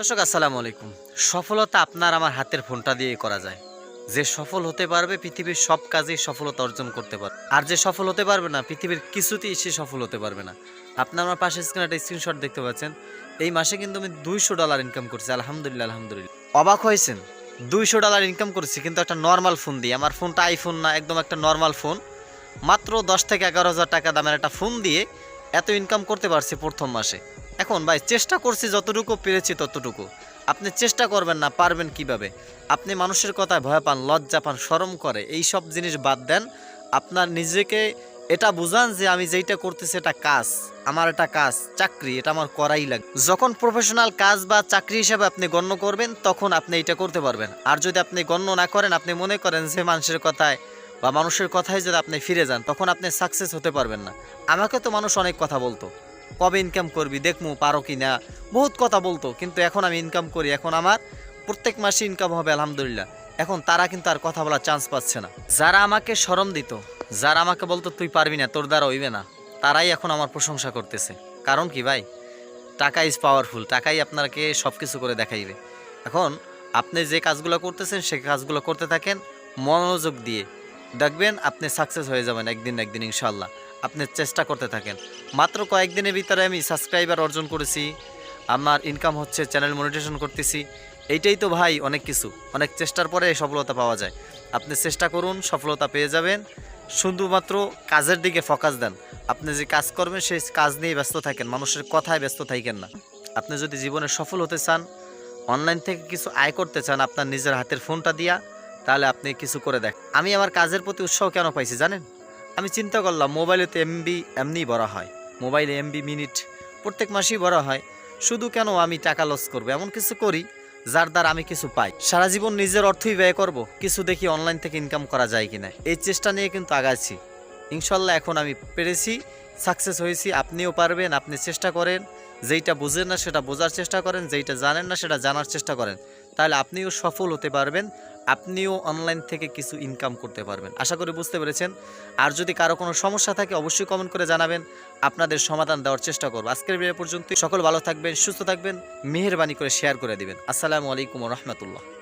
দর্শক, আসসালামু আলাইকুম। সফলতা আপনার আমার হাতের ফোনটা দিয়ে করা যায়। যে সফল হতে পারবে, পৃথিবীর সব কাজেই সফলতা অর্জন করতে পারবে আর যে সফল হতে পারবে না, পৃথিবীর কিছুতেই সে সফল হতে পারবে না। আপনার আমার পাশে স্ক্রিনে একটা স্ক্রিনশট দেখতে পাচ্ছেন। এই মাসে কিন্তু আমি দুইশো ডলার ইনকাম করছি, আলহামদুলিল্লাহ আলহামদুলিল্লাহ। অবাক হয়েছেন? দুইশো ডলার ইনকাম করেছি, কিন্তু একটা নর্মাল ফোন দিয়ে। আমার ফোনটা আইফোন না, একদম একটা নর্মাল ফোন মাত্র দশ থেকে এগারো হাজার টাকা দামের একটা ফোন দিয়ে এত ইনকাম করতে পারছি প্রথম মাসে। এখন ভাই, চেষ্টা করছি যতটুকু পেরেছি ততটুকু। আপনি চেষ্টা করবেন না, পারবেন কীভাবে? আপনি মানুষের কথায় ভয় পান, লজ্জা পান, শরম করে এই সব জিনিস বাদ দেন। আপনার নিজেকে এটা বুঝান যে আমি যেইটা করতেছি এটা কাজ, আমার এটা কাজ, চাকরি, এটা আমার করাই লাগে। যখন প্রফেশনাল কাজ বা চাকরি হিসাবে আপনি গণ্য করবেন, তখন আপনি এটা করতে পারবেন। আর যদি আপনি গণ্য না করেন, আপনি মনে করেন যে মানুষের কথায় বা মানুষের কথায় যদি আপনি ফিরে যান, তখন আপনি সাকসেস হতে পারবেন না। আমাকে তো মানুষ অনেক কথা বলতো। কবে ইনকাম করবি, দেখমু পারো কি না বহুত কথা বলতো, কিন্তু এখন আমি ইনকাম করি, এখন আমার প্রত্যেক মাসে ইনকাম হবে, আলহামদুলিল্লাহ। এখন তারা কিন্তু আর কথা বলার চান্স পাচ্ছে না। যারা আমাকে শরম দিত, যারা আমাকে বলতো, তুই পারবি না, তোর দ্বারা হইবে না, তারাই এখন আমার প্রশংসা করতেছে। কারণ কি ভাই? টাকা ইজ পাওয়ারফুল টাকাই আপনাকে সব কিছু করে দেখাইবে। এখন আপনি যে কাজগুলো করতেছেন সেই কাজগুলো করতে থাকেন মনোযোগ দিয়ে। দেখবেন আপনি সাকসেস হয়ে যাবেন একদিন একদিন ইনশাল্লাহ আপনি চেষ্টা করতে থাকেন। মাত্র কয়েকদিনের ভিতরে আমি সাবস্ক্রাইবার অর্জন করেছি। আমার ইনকাম হচ্ছে চ্যানেল মনিটেশন করতেছি। এইটাই তো ভাই অনেক কিছু। অনেক চেষ্টার পরে সফলতা পাওয়া যায়। আপনি চেষ্টা করুন, সফলতা পেয়ে যাবেন। শুধুমাত্র কাজের দিকে ফোকাস দেন। আপনি যে কাজ করবেন, সেই কাজ নিয়ে ব্যস্ত থাকেন। মানুষের কথায় ব্যস্ত থাকেন না। আপনি যদি জীবনে সফল হতে চান অনলাইন থেকে কিছু আয় করতে চান, আপনার নিজের হাতের ফোনটা দিয়া, তাহলে আপনি কিছু করে দেখ। আমি আমার কাজের প্রতি উৎসাহ কেন পাইছি জানেন? আমি চিন্তা করলাম, মোবাইলে তো এমবি এমনিই ভরা হয়। মোবাইলে এমবি মিনিট প্রত্যেক মাসেই ভরা হয়। শুধু কেন আমি টাকা লস করব? এমন কিছু করি যার দ্বারা আমি কিছু পাই। সারা জীবন নিজের অর্থই ব্যয় করব? কিছু দেখি অনলাইন থেকে ইনকাম করা যায় কিনা? এই চেষ্টা নিয়ে কিন্তু আগাচ্ছি ইনশাল্লাহ এখন আমি পেরেছি সাকসেস হয়েছি, আপনিও পারবেন, আপনি চেষ্টা করেন। যেইটা বুঝেন না সেটা বোঝার চেষ্টা করেন, যেইটা জানেন না সেটা জানার চেষ্টা করেন। তাহলে আপনিও সফল হতে পারবেন। আপনিও অনলাইন থেকে কিছু ইনকাম করতে পারবেন। আশা করি বুঝতে পেরেছেন। আর যদি কারও কোনো সমস্যা থাকে, অবশ্যই কমেন্ট করে জানাবেন। আপনাদের সমাধান দেওয়ার চেষ্টা করব। আজকের ভিডিও পর্যন্ত সকল ভালো থাকবেন, সুস্থ থাকবেন, মেহরবানি করে শেয়ার করে দিবেন। আসসালামু আলাইকুম রহমতুল্লাহ।